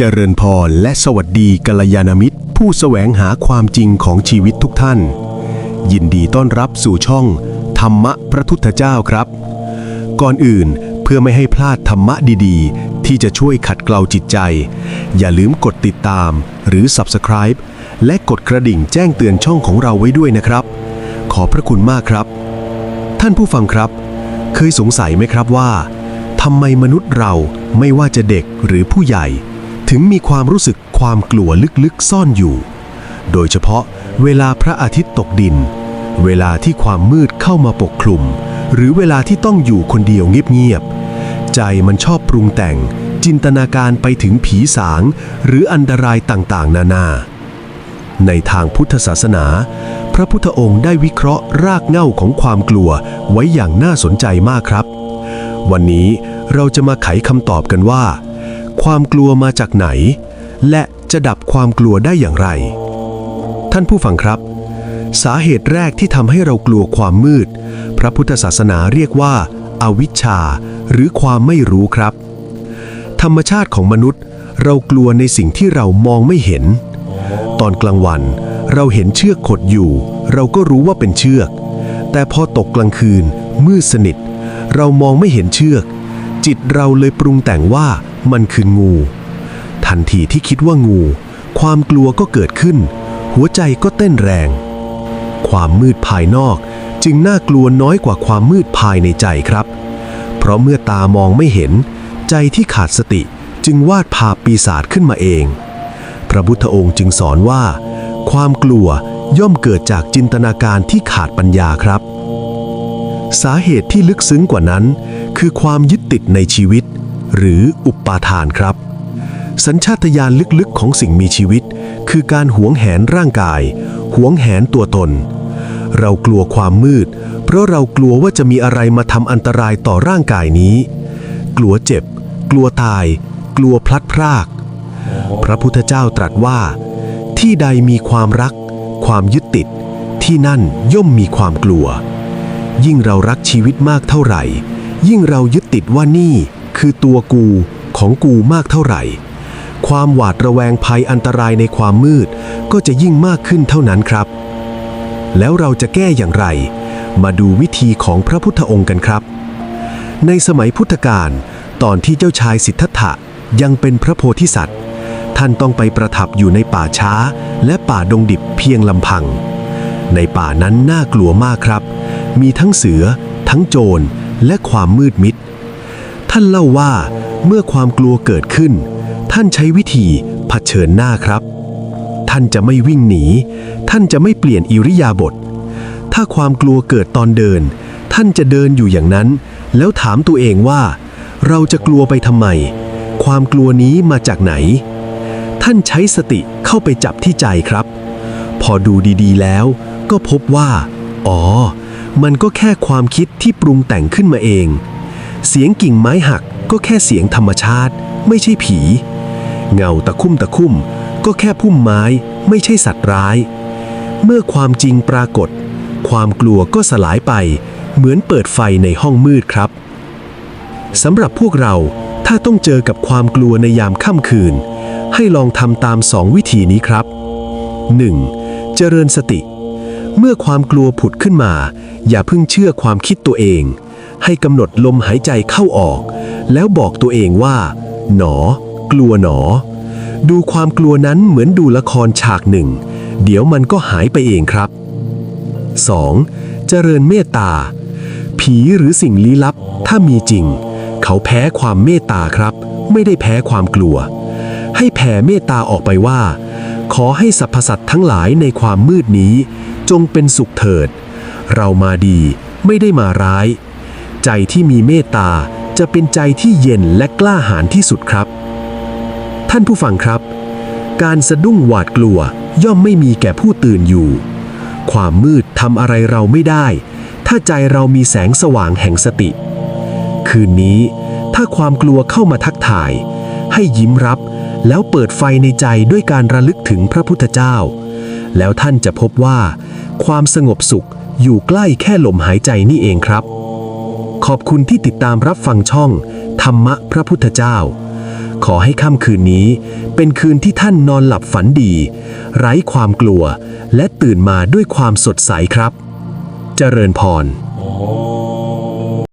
เจริญพรและสวัสดีกัลยาณมิตร ผู้แสวงหาความจริงของชีวิตทุกท่าน ยินดีต้อนรับสู่ช่อง ธรรมะพระทุทธเจ้าครับ ก่อนอื่นเพื่อไม่ให้พลาดธรรมะดีๆ ที่จะช่วยขัดเกลาจิตใจ อย่าลืมกดติดตามหรือ Subscribe และกดกระดิ่งแจ้งเตือนช่องของเราไว้ด้วยนะครับ ขอพระคุณมากครับ ท่านผู้ฟังครับ เคยสงสัยไหมครับว่าทำไมมนุษย์เราไม่ว่าจะเด็กหรือผู้ใหญ่ ถึงมีความรู้สึกความกลัวลึกๆซ่อนอยู่ โดยเฉพาะเวลาพระอาทิตย์ตกดิน เวลาที่ความมืดเข้ามาปกคลุม หรือเวลาที่ต้องอยู่คนเดียวเงียบๆ ใจมันชอบปรุงแต่ง จินตนาการไปถึงผีสาง หรืออันตรายต่างๆ นานา ในทางพุทธศาสนา พระพุทธองค์ได้วิเคราะห์รากเหง้าของความกลัวไว้อย่างน่าสนใจมากครับ วันนี้เราจะมาไขคำตอบกันว่า ความกลัวมาจากไหน และจะดับความกลัวได้อย่างไร ท่านผู้ฟังครับ สาเหตุแรกที่ทำให้เรากลัวความมืด พระพุทธศาสนาเรียกว่าอาวิชชา หรือความไม่รู้ครับ ธรรมชาติของมนุษย์ เรากลัวในสิ่งที่เรามองไม่เห็น ตอนกลางวัน เราเห็นเชือกขดอยู่ เราก็รู้ว่าเป็นเชือก แต่พอตกกลางคืน มืดสนิท เรามองไม่เห็นเชือก จิตเราเลยปรุงแต่งว่า มันคืองู ทันทีที่คิดว่างู ความกลัวก็เกิดขึ้น หัวใจก็เต้นแรง ความมืดภายนอกจึงน่ากลัวน้อยกว่าความมืดภายในใจครับ เพราะเมื่อตามองไม่เห็น ใจที่ขาดสติจึงวาดภาพปีศาจขึ้นมาเอง พระพุทธองค์จึงสอนว่า ความกลัวย่อมเกิดจากจินตนาการที่ขาดปัญญาครับ สาเหตุที่ลึกซึ้งกว่านั้น คือความยึดติดในชีวิต หรืออุปาทานครับ สัญชาตญาณลึกๆของสิ่งมีชีวิต คือการหวงแหนร่างกาย หวงแหนตัวตน เรากลัวความมืด เพราะเรากลัวว่าจะมีอะไรมาทำอันตรายต่อร่างกายนี้ กลัวเจ็บ กลัวตาย กลัวพลัดพราก พระพุทธเจ้าตรัสว่า ที่ใดมีความรัก ความยึดติด ที่นั่นย่อมมีความกลัว ยิ่งเรารักชีวิตมากเท่าไหร่ ยิ่งเรายึดติดว่านี่ คือตัวกูของกูมากเท่าไหร่ ความหวาดระแวงภัยอันตรายในความมืดก็จะยิ่งมากขึ้นเท่านั้นครับ แล้วเราจะแก้อย่างไร มาดูวิธีของพระพุทธองค์กันครับ ในสมัยพุทธกาลตอนที่เจ้าชายสิทธัตถะยังเป็นพระโพธิสัตว์ ท่านต้องไปประทับอยู่ในป่าช้าและป่าดงดิบเพียงลำพัง ในป่านั้นน่ากลัวมากครับ มีทั้งเสือ ทั้งโจรและความมืดมิด ท่านเล่าว่าเมื่อความกลัวเกิดขึ้น ท่านใช้วิธีเผชิญหน้าครับ ท่านจะไม่วิ่งหนี ท่านจะไม่เปลี่ยนอิริยาบถถ้าความกลัวเกิดตอนเดิน ท่านจะเดินอยู่อย่างนั้น แล้วถามตัวเองว่า เราจะกลัวไปทำไม ความกลัวนี้มาจากไหน ท่านใช้สติเข้าไปจับที่ใจครับ พอดูดีๆแล้ว ก็พบว่า อ๋อ มันก็แค่ความคิดที่ปรุงแต่งขึ้นมาเอง เสียงกิ่งไม้หักก็แค่เสียงธรรมชาติ ไม่ใช่ผี เงาตะคุ่มตะคุ่ม ก็แค่พุ่มไม้ไม่ใช่สัตว์ร้าย เมื่อความจริงปรากฏ ความกลัวก็สลายไป เหมือนเปิดไฟในห้องมืดครับสำหรับพวกเราถ้าต้องเจอกับความกลัวในยามค่ำคืน ให้ลองทำตามสองวิธีนี้ครับ 1. เจริญสติ เมื่อความกลัวผุดขึ้นมา อย่าเพิ่งเชื่อความคิดตัวเอง ให้กำหนดลมหายใจเข้าออก แล้วบอกตัวเองว่า หนอ กลัวหนอ ดูความกลัวนั้นเหมือนดูละครฉากหนึ่ง เดี๋ยวมันก็หายไปเองครับ 2. เจริญเมตตา ผีหรือสิ่งลี้ลับ ถ้ามีจริง เขาแพ้ความเมตตาครับ ไม่ได้แพ้ความกลัว ให้แผ่เมตตาออกไปว่า ขอให้สรรพสัตว์ทั้งหลายในความมืดนี้ จงเป็นสุขเถิด เรามาดีไม่ได้มาร้าย ใจที่มีเมตตาจะเป็นใจที่เย็นและกล้าหาญที่สุดครับ ท่านผู้ฟังครับ การสะดุ้งหวาดกลัวย่อมไม่มีแก่ผู้ตื่นอยู่ ความมืดทำอะไรเราไม่ได้ ถ้าใจเรามีแสงสว่างแห่งสติ คืนนี้ ถ้าความกลัวเข้ามาทักทาย ให้ยิ้มรับแล้วเปิดไฟในใจด้วยการระลึกถึงพระพุทธเจ้า แล้วท่านจะพบว่า ความสงบสุขอยู่ใกล้แค่ลมหายใจนี่เองครับ ขอบคุณที่ติดตามรับฟังช่อง ธรรมะพระพุทธเจ้า ขอให้ค่ำคืนนี้เป็นคืนที่ท่านนอนหลับฝันดี ไร้ความกลัว และตื่นมาด้วยความสดใสครับ เจริญพร